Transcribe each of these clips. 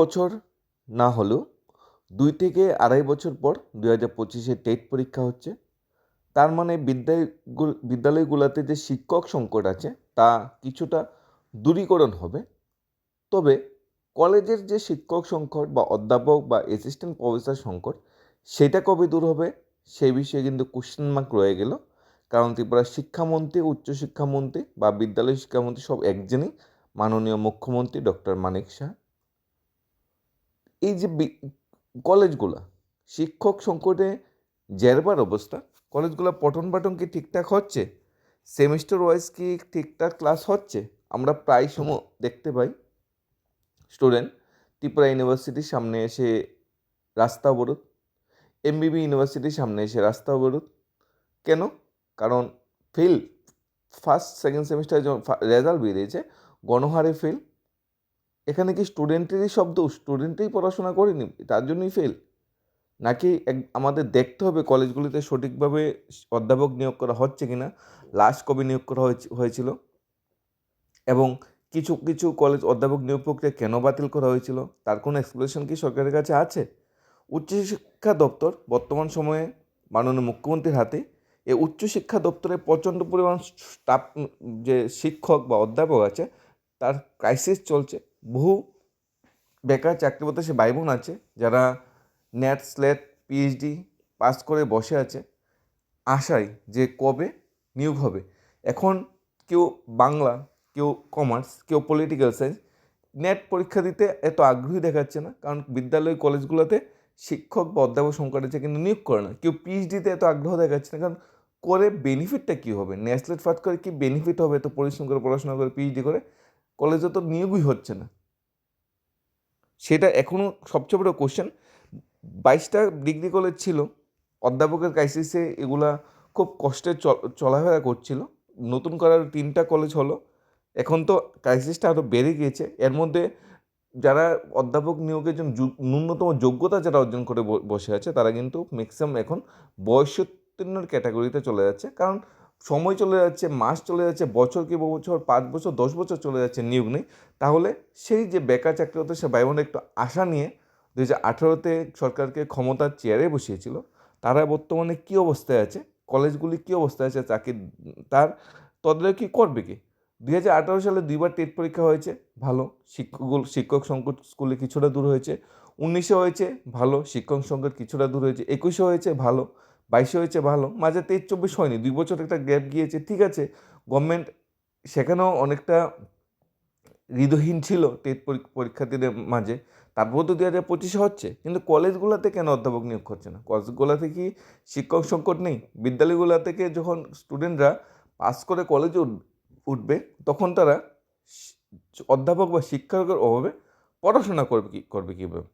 বছর না হলেও দুই থেকে আড়াই বছর পর দুই হাজার পঁচিশে টেট পরীক্ষা হচ্ছে। তার মানে বিদ্যালয়গুলো, বিদ্যালয়গুলোতে যে শিক্ষক সংকট আছে তা কিছুটা দূরীকরণ হবে। তবে কলেজের যে শিক্ষক সংকট বা অধ্যাপক বা অ্যাসিস্ট্যান্ট প্রফেসর সংকট, সেটা কবে দূর হবে সেই বিষয়ে কিন্তু কোশ্চেন মার্ক রয়ে গেল। কারণ ত্রিপুরার শিক্ষামন্ত্রী উচ্চশিক্ষামন্ত্রী বা বিদ্যালয় শিক্ষামন্ত্রী সব একজনই মাননীয় মুখ্যমন্ত্রী ডক্টর মানিক শাহ। এই যে বি- কলেজগুলা শিক্ষক সংকটে জেরবার অবস্থা কলেজগুলো পঠন পাঠন কি ঠিকঠাক হচ্ছে? সেমিস্টার ওয়াইজ কি ঠিকঠাক ক্লাস হচ্ছে? আমরা প্রায় সময় দেখতে পাই। স্টুডেন্ট ত্রিপুরা ইউনিভার্সিটির সামনে এসে রাস্তা অবরোধ। এমবিবি ইউনিভার্সিটির সামনে এসে রাস্তা অবরোধ। কেন? কারণ ফেল ফার্স্ট সেকেন্ড সেমিস্টারে যখন রেজাল্ট বেরিয়েছে গণহারে ফেল এখানে কি স্টুডেন্টেরই শব্দ? স্টুডেন্টেই পড়াশোনা করেনি? তার জন্যই ফেল নাকি এক, আমাদের দেখতে হবে কলেজগুলিতে সঠিকভাবে অধ্যাপক নিয়োগ করা হচ্ছে কি না লাস্ট কবে নিয়োগ করা হয়েছে- হয়েছিল? এবং কিছু কিছু কলেজ অধ্যাপক নিয়োগ প্রক্রিয়া কেন বাতিল করা হয়েছিল? তার কোনো এক্সপ্লেনেশন কি সরকারের কাছে আছে? উচ্চশিক্ষা দপ্তর বর্তমান সময়ে মাননীয় মুখ্যমন্ত্রীর হাতে এই উচ্চশিক্ষা দপ্তরে প্রচণ্ড পরিমাণ স্টাফ, যে শিক্ষক বা অধ্যাপক আছে, তার ক্রাইসিস চলছে। বহু বেকার চাকরি সে ভাই বোন আছে, যারা নেট স্লেট পিএইচডি পাস করে বসে আছে। আশায় যে কবে নিয়োগ হবে। এখন কেউ বাংলা, কেউ কমার্স, কেউ পলিটিক্যাল সায়েন্স নেট পরীক্ষা দিতে এত আগ্রহী দেখাচ্ছে না, কারণ বিদ্যালয় কলেজগুলোতে শিক্ষক বা অধ্যাপক সংকট আছে কিন্তু নিয়োগ করে না। কেউ পিএইচডিতে এত আগ্রহ দেখাচ্ছে না, কারণ করে বেনিফিটটা কী হবে? নেসলেট ফাট করে কি বেনিফিট হবে? এত পরিশ্রম করে, পড়াশোনা করে পিএইচডি করে কলেজে তো নিয়োগই হচ্ছে না। সেটা এখনও সবচেয়ে বড় কোশ্চেন বাইশটা ডিগ্রি কলেজ ছিল, অধ্যাপকের ক্রাইসিসে এগুলা খুব কষ্টে চলাফেরা করছিল। নতুন করার তিনটা কলেজ হলো, এখন তো ক্রাইসিসটা আরও বেড়ে গিয়েছে। এর মধ্যে যারা অধ্যাপক নিয়োগের জন্য ন্যূনতম যোগ্যতা যারা অর্জন করে বসে আছে, তারা কিন্তু ম্যাক্সিমাম এখন বয়সোত্তীর্ণর ক্যাটাগরিতে চলে যাচ্ছে। কারণ সময় চলে যাচ্ছে, মাস চলে যাচ্ছে, বছর কি বছর, পাঁচ বছর, দশ বছর চলে যাচ্ছে নিয়োগ নেই। তাহলে সেই যে বেকার চাকরি হতে সে ভাই একটু আশা নিয়ে দু হাজার আঠেরোতে সরকারকে ক্ষমতার চেয়ারে বসিয়েছিল, তারা বর্তমানে কী অবস্থায় আছে, কলেজগুলি কী অবস্থায় আছে চাকরি তার তদারকি করবে কি? দুই হাজার আঠারো সালে দুইবার টেট পরীক্ষা হয়েছে, ভালো। শিক্ষকগুলো, শিক্ষক সংকট স্কুলে কিছুটা দূর হয়েছে, উনিশে হয়েছে, ভালো। শিক্ষক সংকট কিছুটা দূর হয়েছে, একুশে হয়েছে, ভালো। বাইশে হয়েছে, ভালো। মাঝে তেইশ, চব্বিশ হয়নি, দুই বছর একটা গ্যাপ গিয়েছে। ঠিক আছে গভর্নমেন্ট সেখানেও অনেকটা হৃদয়হীন ছিল টেট পরী- পরীক্ষার্থীদের মাঝে। তারপর তো দু হাজার পঁচিশে হচ্ছে, কিন্তু কলেজগুলোতে কেন অধ্যাপক নিয়োগ করছে না? কলেজগুলোতে কি শিক্ষক সংকট নেই? বিদ্যালয়গুলো থেকে যখন স্টুডেন্টরা পাস করে কলেজে উঠবে, তখন তারা অধ্যাপক বা শিক্ষকের অভাবে পড়াশোনা করবে কি, করবে কীভাবে?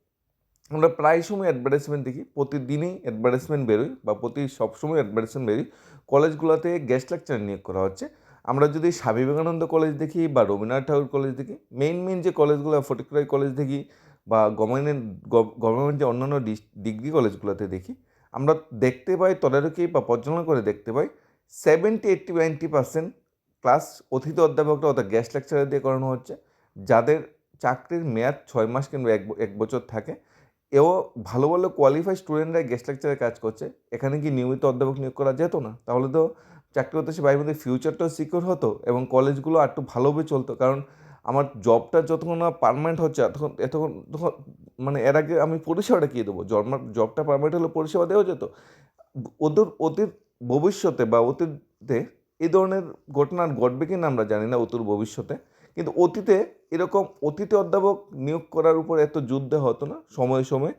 আমরা প্রায় সময় অ্যাডভার্টাইজমেন্ট দেখি, প্রতিদিনই অ্যাডভার্টাইজমেন্ট বেরোয় বা প্রতি সবসময় অ্যাডভার্টাইজমেন্ট বেরোয়। কলেজগুলোতে গেস্ট লেকচার নিয়োগ করা হচ্ছে। আমরা যদি স্বামী বিবেকানন্দ কলেজ দেখি বা রবীন্দ্রনাথ ঠাকুর কলেজ দেখি মেইন মেইন যে কলেজগুলো, ফটিকরাই কলেজ দেখি বা গভর্নমেন্ট গভর্নমেন্ট যে অন্যান্য ডিগ্রি কলেজগুলোতে দেখি, আমরা দেখতে পাই তদারকি বা পর্যালোচনা করে দেখতে পাই seventy eighty ninety percent class অতিথি অধ্যাপকরা অর্থাৎ গেস্ট লেকচারার দিয়ে করানো হচ্ছে। যাদের চাকরির মেয়াদ ছয় মাস কিংবা এক বছর থাকে এও ভালো ভালো কোয়ালিফাই স্টুডেন্টরা গেস্ট লেকচারে কাজ করছে। এখানে কি নিয়মিত অধ্যাপক নিয়োগ করা যেত না? তাহলে তো চাকরি হতে সে বোনদের ফিউচারটাও সিকিউর হতো এবং কলেজগুলো আর একটু ভালোভাবে চলতো। কারণ আমার জবটা যতক্ষণ না পারমানেন্ট হচ্ছে তখন এতক্ষণ মানে এর আগে আমি পরিষেবাটা কী দেবো? জবটা পারমানেন্ট হলে পরিষেবা দেওয়া যেত? ওদের অতীত ভবিষ্যতে বা অতীতে এই ধরনের ঘটনা ঘটবে কিনা আমরা জানি না অতুর ভবিষ্যতে। কিন্তু অতীতে এরকম অতীতে অধ্যাপক নিয়োগ করার উপর এত যুদ্ধ হতো না, সময়ে সময়ে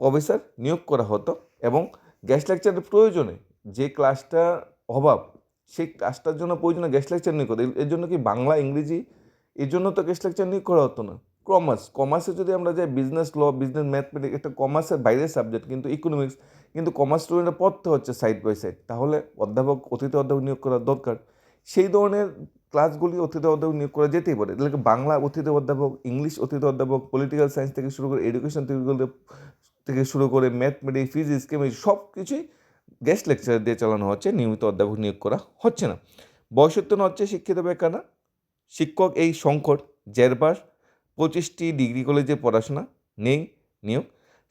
প্রফেসর নিয়োগ করা হতো এবং গেস্ট লেকচারের প্রয়োজনে যে ক্লাসটা অভাব, সেই ক্লাসটার জন্য প্রয়োজনে গেস্ট লেকচার নিয়োগ করতো। এর জন্য কি বাংলা, ইংরেজি, এর জন্য তো গেস্ট লেকচার নিয়োগ করা হতো না? কমার্স কমার্সে যদি আমরা যাই বিজনেস ল বিজনেস ম্যাথমেটিক্স একটা কমার্সের বাইরের সাবজেক্ট কিন্তু ইকোনমিক্স কিন্তু কমার্স স্টুডেন্টরা পড়তে হচ্ছে সাইড বাই সাইড তাহলে অধ্যাপক অতিথি অধ্যাপক নিয়োগ করা দরকার। সেই ধরনের ক্লাসগুলি অতিথি অধ্যাপক নিয়োগ করা যেতেই পারে। তাহলে বাংলা অতিথি অধ্যাপক, ইংলিশ অতিথি অধ্যাপক পলিটিক্যাল সায়েন্স থেকে শুরু করে এডুকেশন থেকে শুরু করে ম্যাথমেটিক্স ফিজিক্স কেমিস্ট্রি সব কিছুই গেস্ট লেকচার দিয়ে চালানো হচ্ছে। নিয়মিত অধ্যাপক নিয়োগ করা হচ্ছে না। বয়সোত্তর হচ্ছে শিক্ষিত বেকাররা শিক্ষক এই সংকট, জেরবার, পঁচিশটি ডিগ্রি কলেজে পড়াশোনা নেই, নিয়োগ।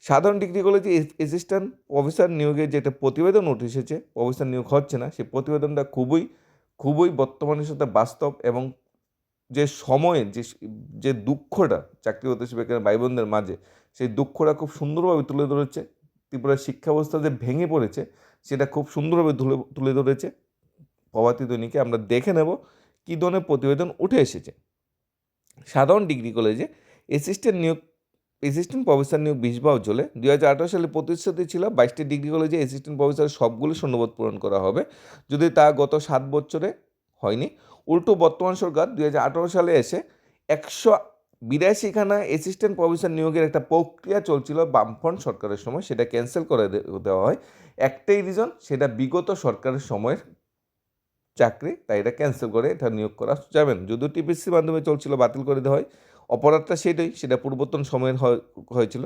সাধারণ ডিগ্রি কলেজে অ্যাসিস্ট্যান্ট প্রফেসর নিয়োগের যেটা প্রতিবেদন উঠে এসেছে প্রফেসর নিয়োগ হচ্ছে না। সেই প্রতিবেদনটা খুবই খুবই বর্তমানের সাথে বাস্তব এবং যে সময়ে যে যে দুঃখটা চাকরি হতে বেকার ভাই বোনদের মাঝে, সেই দুঃখটা খুব সুন্দরভাবে তুলে ধরেছে। ত্রিপুরার শিক্ষা ব্যবস্থা যে ভেঙে পড়েছে, সেটা খুব সুন্দরভাবে তুলে তুলে ধরেছে। প্রভাতী দৈনিকে আমরা দেখে নেব কী ধরনের প্রতিবেদন উঠে এসেছে। সাধারণ ডিগ্রি কলেজে অ্যাসিস্ট্যান্ট নিয়োগ অ্যাসিস্ট্যান্ট প্রফেসর নিয়োগ বিশ বাউ চলে। দুই হাজার আঠারো সালে প্রতিশ্রুতি ছিল বাইশটি ডিগ্রি কলেজে অ্যাসিস্ট্যান্ট প্রফেসর সবগুলো শূন্যপদ পূরণ করা হবে। যদি তা গত সাত বছরে হয়নি, উল্টো বর্তমান সরকার দুই হাজার আঠারো সালে এসে একশো বিরাশিখানা অ্যাসিস্ট্যান্ট প্রফেসর নিয়োগের একটা প্রক্রিয়া চলছিল বামফ্রন্ট সরকারের সময়, সেটা ক্যান্সেল করে দেওয়া হয়। একটাই রিজন সেটা বিগত সরকারের সময়ের চাকরি, তাই এটা ক্যান্সেল করে এটা নিয়োগ করা যাবেন যদিও টিপিসির মাধ্যমে চলছিল, বাতিল করে দেওয়া হয় অপরাধটা সেটাই সেটা পূর্বতন সময়ের হয়েছিল।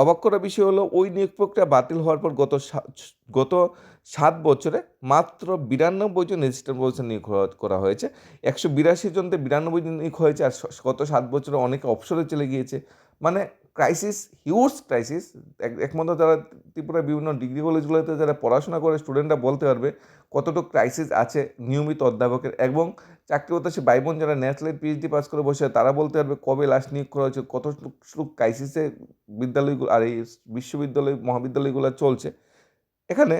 অবাক করা বিষয় হলো, ওই নিয়োগ প্রক্রিয়া বাতিল হওয়ার পর গত গত সাত বছরে মাত্র বিরানব্বই জন রেজিস্ট্যান্ট প্রফেসর নিয়োগ করা হয়েছে। একশো বিরাশি জনতে বিরানব্বই জন নিয়োগ হয়েছে, আর গত সাত বছরে অনেকে অবসরে চলে গিয়েছে। মানে ক্রাইসিস হিউজ ক্রাইসিস একমাত্র যারা ত্রিপুরার বিভিন্ন ডিগ্রি কলেজগুলোতে যারা পড়াশোনা করে স্টুডেন্টরা বলতে পারবে কতটুকু ক্রাইসিস আছে নিয়মিত অধ্যাপকের এবং চাকরি হতে সে ভাই বোন যারা ন্যাশনাল পিএইচডি পাস করে বসে তারা বলতে পারবে কবে লাস্ট নিয়োগ করা হয়েছে, কতটুকু ক্রাইসিসে বিদ্যালয়গুলো আর এই বিশ্ববিদ্যালয়, মহাবিদ্যালয়গুলো চলছে। এখানে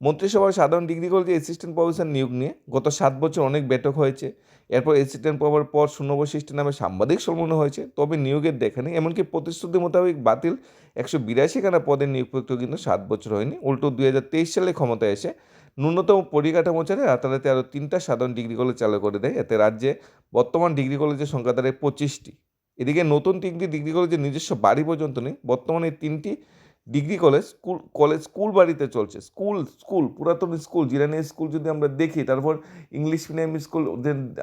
মন্ত্রিসভার সাধারণ ডিগ্রি কলেজে অ্যাসিস্ট্যান্ট প্রফেসর নিয়োগ নিয়ে গত সাত বছর অনেক বৈঠক হয়েছে। এরপর অ্যাসিস্ট্যান্ট পাওয়ার পর শূন্যবশিষ্টি নামে সাংবাদিক সম্মান হয়েছে। তবে নিয়োগের দেখা নেই, এমনকি প্রতিশ্রুতি মোতাবেক বাতিল একশো বিরাশিখানা পদের নিয়োগ কিন্তু সাত বছর হয়নি। উল্টো দুই হাজার তেইশ সালে ক্ষমতায় এসে ন্যূনতম পরিকাঠামো ছাড়ে রাতারাতি আরও তিনটা সাধারণ ডিগ্রি কলেজ চালু করে দেয়। এতে রাজ্যে বর্তমান ডিগ্রি কলেজের সংখ্যা দাঁড়ায় পঁচিশটি। এদিকে নতুন তিনটি ডিগ্রি কলেজের নিজস্ব বাড়ি পর্যন্ত নেই। বর্তমানে তিনটি degree college school college school বাড়িতে চলছে। স্কুল স্কুল, পুরাতন স্কুল, জিরানি স্কুল যদি আমরা দেখি, তারপর ইংলিশ মিডিয়াম স্কুল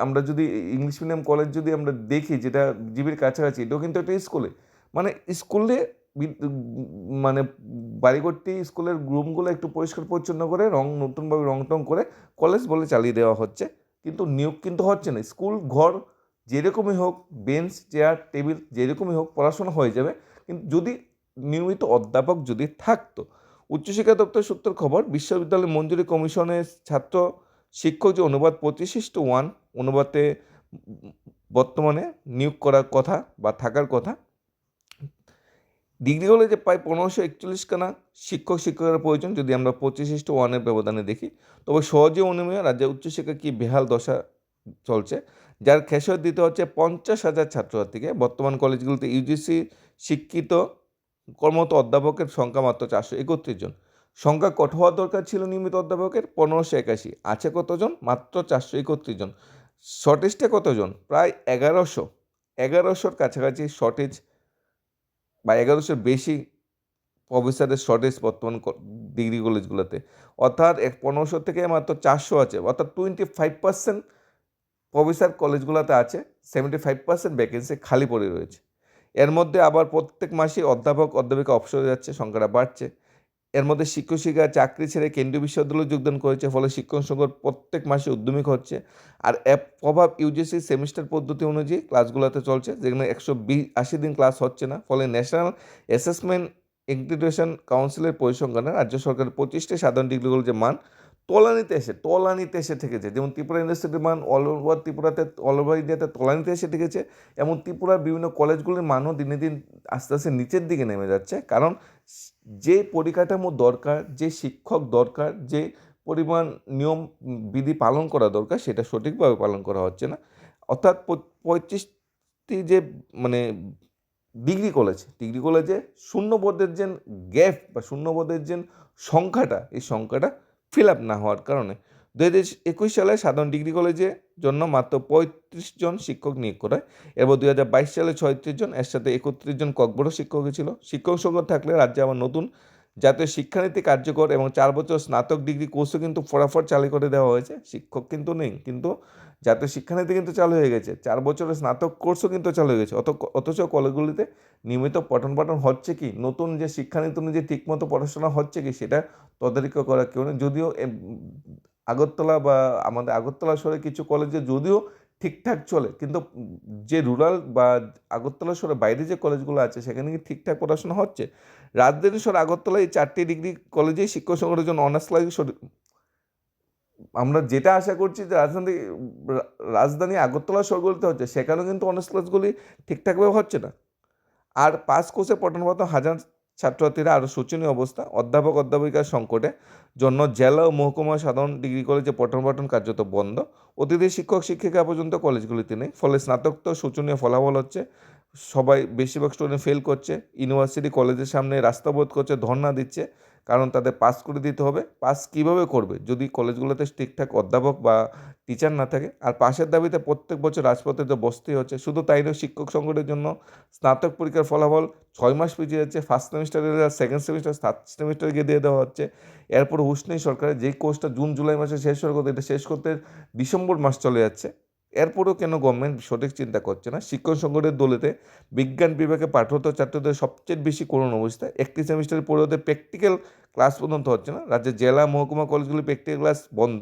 আমরা যদি, ইংলিশ মিডিয়াম কলেজ যদি আমরা দেখি, যেটা জিবির কাছাকাছি, এটাও কিন্তু একটা স্কুলে। মানে স্কুলে মানে বাড়িঘরটি, স্কুলের রুমগুলো একটু পরিষ্কার পরিচ্ছন্ন করে, রং নতুনভাবে রং টং করে কলেজ বলে চালিয়ে দেওয়া হচ্ছে। কিন্তু নিয়োগ কিন্তু হচ্ছে না। স্কুল, ঘর যেরকমই হোক, বেঞ্চ, চেয়ার, টেবিল যেরকমই হোক, পড়াশোনা হয়ে যাবে। কিন্তু যদি নিয়মিত অধ্যাপক যদি থাকতো, উচ্চশিক্ষা দপ্তর সূত্র খবর, বিশ্ববিদ্যালয় মঞ্জুরি কমিশনের ছাত্র শিক্ষক যে অনুবাদ পঁচিশিষ্ট ওয়ান অনুবাদে বর্তমানে নিয়োগ করার কথা বা থাকার কথা ডিগ্রি কলেজে প্রায় পনেরোশো একচল্লিশ একচল্লিশখানা শিক্ষক শিক্ষকের প্রয়োজন যদি আমরা পঁচিশিষ্ট ওয়ানের ব্যবধানে দেখি, তবে সহজে অনুমেয় রাজ্যের উচ্চশিক্ষা কি বেহাল দশা চলছে? যার খেসর দিতে হচ্ছে পঞ্চাশ হাজার ছাত্রছাত্রীকে। বর্তমান কলেজগুলোতে ইউজিসি শিক্ষিত কর্মরত অধ্যাপকের সংখ্যা মাত্র চারশো একত্রিশ জন। সংখ্যা কত হওয়া দরকার ছিল নিয়মিত অধ্যাপকের, পনেরোশো একাশি। আছে কতজন? মাত্র চারশো একত্রিশ জন। শর্টেজটা কতজন? প্রায় এগারোশো। এগারোশোর কাছাকাছি শর্টেজ বা এগারোশোর বেশি প্রফেসরের শর্টেজ বর্তমান ডিগ্রি কলেজগুলোতে অর্থাৎ এক পনেরোশো থেকে মাত্র চারশো আছে। অর্থাৎ টোয়েন্টি ফাইভ পার্সেন্ট প্রফেসর কলেজগুলোতে আছে সেভেন্টি ফাইভ পার্সেন্ট ভ্যাকেন্সি খালি পড়ে রয়েছে। এর মধ্যে আবার প্রত্যেক মাসে অধ্যাপক অধ্যাপিকা অবসরে যাচ্ছে, সংখ্যাটা বাড়ছে। এর মধ্যে শিক্ষক শিক্ষিকা চাকরি ছেড়ে কেন্দ্রীয় বিশ্ববিদ্যালয়ে যোগদান করেছে, ফলে শিক্ষক সংঘ প্রত্যেক মাসে উদ্যমিক হচ্ছে। আর প্রভাব ইউজিসি সেমিস্টার পদ্ধতি অনুযায়ী ক্লাসগুলোতে চলছে, যেখানে একশো আশি দিন ক্লাস হচ্ছে না। ফলে ন্যাশনাল অ্যাসেসমেন্ট ইন্টিগ্রেশন কাউন্সিলের পরিসংখ্যানে রাজ্য সরকারের পঁচিশটি সাধারণ ডিগ্রিগুলোর যে মান তলানিতে এসে তলানিতে এসে ঠেকেছে। যেমন ত্রিপুরা ইউনিভার্সিটির মান অল ওভার ত্রিপুরাতে অল ওভার ইন্ডিয়াতে তলানিতে এসে ঠেকেছে, এমন ত্রিপুরার বিভিন্ন কলেজগুলির মানও দিনে দিন আস্তে আস্তে নিচের দিকে নেমে যাচ্ছে। কারণ যে পরিকাঠামো দরকার, যে শিক্ষক দরকার, যে পরিমাণ নিয়ম, বিধি পালন করা দরকার, সেটা সঠিকভাবে পালন করা হচ্ছে না। অর্থাৎ পঁয়ত্রিশটি যে মানে ডিগ্রি কলেজ, ডিগ্রি কলেজে শূন্যপদের যে গ্যাপ বা শূন্যপদের যে সংখ্যাটা, এই সংখ্যাটা ফিল আপ না হওয়ার কারণে। দু হাজার একুশ সালে সাধারণ ডিগ্রি কলেজে জন্য মাত্র পঁয়ত্রিশ জন শিক্ষক নিয়োগ করে হয়। এরপর দুই হাজার বাইশ সালে ছয়ত্রিশ জন এর সাথে একত্রিশ জন ককবড় শিক্ষক ছিল। শিক্ষক সংকট থাকলে রাজ্যে আবার নতুন জাতীয় শিক্ষানীতি কার্যকর এবং চার বছর স্নাতক ডিগ্রি কোর্সও কিন্তু ফটাফট চালু করে দেওয়া হয়েছে। শিক্ষক কিন্তু নেই, কিন্তু জাতীয় শিক্ষানীতি কিন্তু চালু হয়ে গেছে। চার বছরের স্নাতক কোর্সও কিন্তু চালু হয়ে গেছে। অত অথচ কলেজগুলিতে নিয়মিত পঠন পাঠন হচ্ছে কি? নতুন যে শিক্ষানীতি অনুযায়ী ঠিকমতো পড়াশোনা হচ্ছে কি? সেটা তদারকি করা কেউ যদিও আগরতলা বা আমাদের আগরতলা শহরে কিছু কলেজে যদিও ঠিকঠাক চলে। কিন্তু যে রুরাল বা আগরতলা শহরের বাইরে যে কলেজগুলো আছে, সেখানে কি ঠিকঠাক পড়াশোনা হচ্ছে? রাজধানী শহর আগরতলায় এই চারটি ডিগ্রি কলেজেই শিক্ষক সংগঠনের জন্য অনার্স ক্লাস আমরা যেটা আশা করছি যে রাজধানী রাজধানী আগরতলা শহরগুলিতে হচ্ছে, সেখানেও কিন্তু অনার্স ক্লাসগুলি ঠিকঠাকভাবে হচ্ছে না। আর পাস কোর্সে পঠনরত হাজার ছাত্রছাত্রীরা আরও শোচনীয় অবস্থা। অধ্যাপক অধ্যাপিকার সংকটে জন্য জেলা ও মহকুমা সাধারণ ডিগ্রি কলেজে পঠন পাঠন কার্যত বন্ধ। অতিথি শিক্ষক, শিক্ষিকা পর্যন্ত কলেজগুলিতে নেই। ফলে স্নাতক তো শোচনীয় ফলাফল হচ্ছে, সবাই বেশিরভাগ স্টুডেন্ট ফেল করছে। ইউনিভার্সিটি কলেজের সামনে রাস্তা বোধ করছে ধর্না দিচ্ছে। কারণ তাদের পাস করে দিতে হবে। পাস কীভাবে করবে? যদি কলেজগুলোতে ঠিকঠাক অধ্যাপক বা টিচার না থাকে, আর পাশের দাবিতে প্রত্যেক বছর রাজপথে তো বসতেই হচ্ছে, শুধু তাই নয়, শিক্ষক সংকটের জন্য স্নাতক পরীক্ষার ফলাফল ছয় মাস পিছিয়ে যাচ্ছে। ফার্স্ট সেমিস্টারের সেকেন্ড সেমিস্টার থার্ড সেমিস্টারে গিয়ে দিয়ে দেওয়া হচ্ছে। এরপর নেই সরকারের, যেই কোর্সটা জুন জুলাই মাসে শেষ হওয়ার কথা, এটা শেষ করতে ডিসেম্বর মাস চলে যাচ্ছে। এরপরেও কেন গভর্নমেন্ট সঠিক চিন্তা করছে না? শিক্ষক সংকটের দলেতে বিজ্ঞান বিভাগে পাঠরত ছাত্রদের সবচেয়ে বেশি করুণ অবস্থা। একটি সেমিস্টারের পরে ওদের প্র্যাকটিক্যাল ক্লাস পর্যন্ত হচ্ছে না। রাজ্যের জেলা মহকুমা কলেজগুলি প্র্যাকটিক্যাল ক্লাস বন্ধ।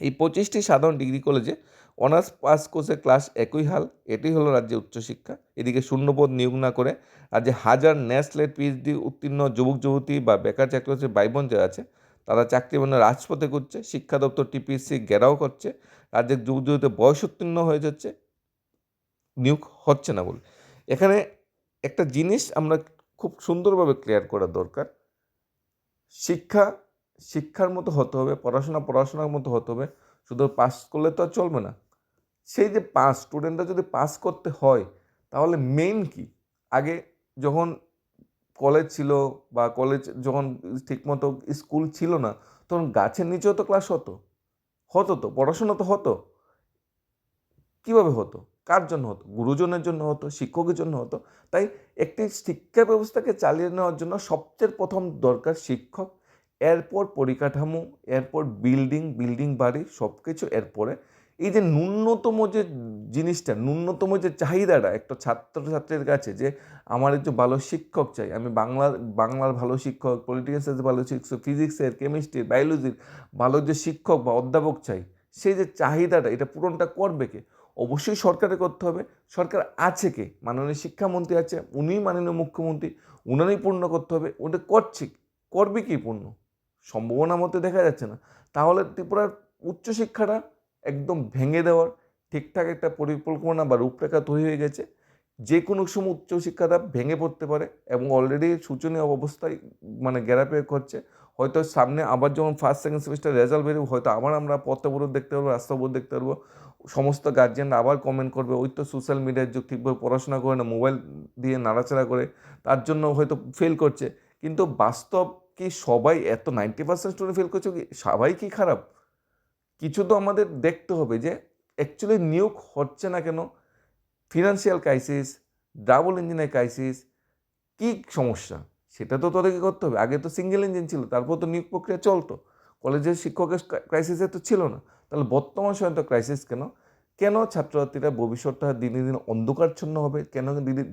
এই পঁচিশটি সাধারণ ডিগ্রি কলেজে অনার্স পাস কোর্সে ক্লাস একই হাল। এটি হলো রাজ্যের উচ্চশিক্ষা এদিকে শূন্যপদ নিয়োগ না করে রাজ্যে হাজার ন্যাশলেট পিএইচডি উত্তীর্ণ যুবক যুবতী বা বেকার চাকরি হচ্ছে বাইবন যে আছে। তারা চাকরি মানে রাজপথে করছে শিক্ষা দপ্তর টিপিএসসি ঘেরাও করছে, রাজ্যের যুগ যুগতে বয়স উত্তীর্ণ হয়ে যাচ্ছে, নিয়োগ হচ্ছে না বলে। এখানে একটা জিনিস আমরা খুব সুন্দরভাবে ক্লিয়ার করা দরকার। শিক্ষা, শিক্ষার মতো হতে হবে, পড়াশোনা পড়াশোনার মতো হতে হবে, শুধু পাস করলে তো আর চলবে না। সেই যে পাস স্টুডেন্টরা যদি পাস করতে হয়, তাহলে মেইন কি? আগে যখন কলেজ ছিল বা কলেজ যখন ঠিকমতো স্কুল ছিল না, তখন গাছের নিচেও তো ক্লাস হতো। হতো তো, পড়াশোনা তো হতো। কীভাবে হতো? কার জন্য হতো? গুরুজনের জন্য হতো, শিক্ষকের জন্য হতো। তাই একটি শিক্ষা ব্যবস্থাকে চালিয়ে নেওয়ার জন্য সবচেয়ে প্রথম দরকার শিক্ষক। এরপর পরিকাঠামো, এরপর বিল্ডিং বিল্ডিং বাড়ি সব কিছু এরপরে এই যে ন্যূনতম যে জিনিসটা, ন্যূনতম যে চাহিদাটা একটা ছাত্রছাত্রীর কাছে যে আমার একটু ভালো শিক্ষক চাই, আমি বাংলার বাংলার ভালো শিক্ষক পলিটিক্যাল সায়েন্সের ভালো শিক্ষক ফিজিক্সের কেমিস্ট্রির বায়োলজির ভালো যে শিক্ষক বা অধ্যাপক চাই, সেই যে চাহিদাটা, এটা পূরণটা করবে কে? অবশ্যই সরকারের করতে হবে। সরকার আছে কে? মাননীয় শিক্ষামন্ত্রী আছে উনিই মাননীয় মুখ্যমন্ত্রী, উনারই পূর্ণ করতে হবে। ওটা করছে করবে কি পূর্ণ? সম্ভাবনা মতো দেখা যাচ্ছে না। তাহলে ত্রিপুরার উচ্চশিক্ষাটা একদম ভেঙে দেওয়ার ঠিকঠাক একটা পরিকল্পনা বা রূপরেখা তৈরি হয়ে গেছে। যে কোনো সময় উচ্চশিক্ষা উচ্চশিক্ষাটা ভেঙে পড়তে পারে এবং অলরেডি শোচনীয় অবস্থায় মানে গ্যারাপে করছে হয়তো সামনে আবার যখন ফার্স্ট সেকেন্ড সেমিস্টার রেজাল্ট বেরোবে, হয়তো আবার আমরা পথবরোধ দেখতে পারব রাস্তাবোধ দেখতে পারব। সমস্ত গার্জিয়ানরা আবার কমেন্ট করবে, ওই তো সোশ্যাল মিডিয়ার যুগ, ঠিকভাবে পড়াশোনা করে না মোবাইল দিয়ে নাড়াচাড়া করে, তার জন্য হয়তো ফেল করছে। কিন্তু বাস্তব কি সবাই এত নাইনটি পার্সেন্ট স্টুডেন্ট ফেল করছে কি? সবাই কি খারাপ? কিছু তো আমাদের দেখতে হবে যে অ্যাকচুয়ালি নিয়োগ হচ্ছে না কেন? ফিনান্সিয়াল ক্রাইসিস ডাবল ইঞ্জিনের ক্রাইসিস কী সমস্যা? সেটা তো তোদেরকে করতে হবে। আগে তো সিঙ্গেল ইঞ্জিন ছিল, তারপর তো নিয়োগ প্রক্রিয়া চলতো। কলেজের শিক্ষকের ক্রাইসিসে তো ছিল না। তাহলে বর্তমান সময় তো ক্রাইসিস কেন? কেন ছাত্রছাত্রীরা ভবিষ্যৎটা দিনে দিনে অন্ধকারচ্ছন্ন হবে? কেন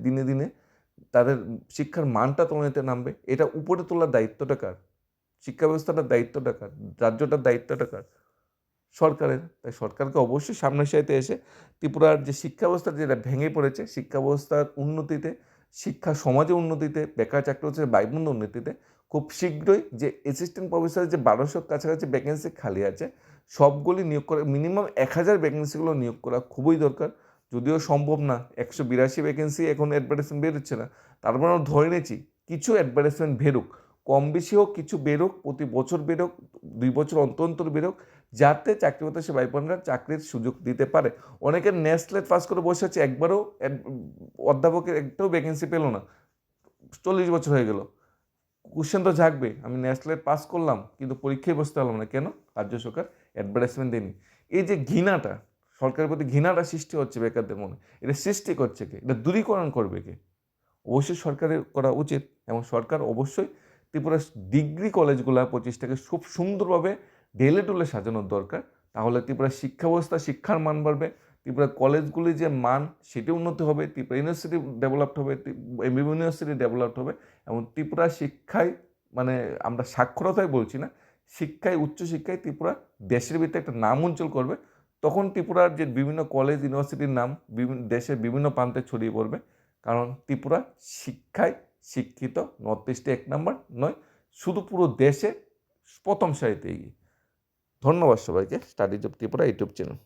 দিনে দিনে তাদের শিক্ষার মানটা তোলাতে নামবে? এটা উপরে তোলার দায়িত্বটা কার? শিক্ষা ব্যবস্থাটার দায়িত্বটা কার? রাজ্যটার দায়িত্বটা কার? সরকারের। তাই সরকারকে অবশ্যই সামনের সাইতে এসে ত্রিপুরার যে শিক্ষা ব্যবস্থা যেটা ভেঙে পড়েছে শিক্ষা ব্যবস্থার উন্নতিতে, শিক্ষা সমাজে উন্নতিতে, বেকার চাকরি হচ্ছে বাইবন্ধ উন্নতিতে, খুব শীঘ্রই যে অ্যাসিস্ট্যান্ট প্রফেসরের যে বারোশো কাছাকাছি ভ্যাকেন্সি খালি আছে, সবগুলি নিয়োগ করা মিনিমাম এক হাজার ভ্যাকেন্সিগুলো নিয়োগ করা খুবই দরকার। যদিও সম্ভব না, একশো বিরাশি ভ্যাকেন্সি এখন অ্যাডভার্টাইজমেন্ট বেরোচ্ছে না তারপর আমরা ধরে নিয়েছি, কিছু অ্যাডভার্টাইজমেন্ট বেরোক কম বেশি হোক কিছু বেরোক, প্রতি বছর বেরোক, দুই বছর অন্তর অন্তর বেরোক যাতে চাকরি সে ভাইপনরা চাকরির সুযোগ দিতে পারে। অনেকে নেসলেট পাস করে বসে আছে, একবারও অধ্যাপকের একটাও ভ্যাকেন্সি পেল না। চল্লিশ বছর হয়ে গেল। কোশ্চেন তো জাগবে আমি নেসলেট পাস করলাম, কিন্তু পরীক্ষায় বসতে পারলাম না। কেন? রাজ্য সরকার অ্যাডভার্টাইজমেন্ট দেয়নি। এই যে ঘৃণাটা, সরকারের প্রতি ঘৃণাটা সৃষ্টি হচ্ছে বেকারদের মনে। এটা সৃষ্টি করছে কে? এটা দূরীকরণ করবে কে? অবশ্যই সরকারের করা উচিত এবং সরকার অবশ্যই ত্রিপুরা ডিগ্রি কলেজগুলো পঁচিশটাকে খুব সুন্দরভাবে ঢেলে টুলে সাজানোর দরকার। তাহলে ত্রিপুরা শিক্ষা ব্যবস্থা শিক্ষার মান বাড়বে। ত্রিপুরা কলেজগুলি যে মান সেটি উন্নতি হবে। ত্রিপুরা ইউনিভার্সিটি ডেভেলপড হবে এমবিবি ইউনিভার্সিটি ডেভেলপড হবে এবং ত্রিপুরা শিক্ষায় মানে আমরা সাক্ষরতায় বলছি না, শিক্ষায় উচ্চশিক্ষায় ত্রিপুরা দেশের ভিতরে একটা নাম উজ্জ্বল করবে। তখন ত্রিপুরার যে বিভিন্ন কলেজ, ইউনিভার্সিটির নাম বিভিন্ন দেশের বিভিন্ন প্রান্তে ছড়িয়ে পড়বে। কারণ ত্রিপুরা শিক্ষায় শিক্ষিত, নর্থ ইস্টে এক নম্বর নয়, শুধু পুরো দেশে প্রথম সারিতে এগিয়ে। ধন্যবাদ সবাইকে। Studies job Tripura YouTube channel.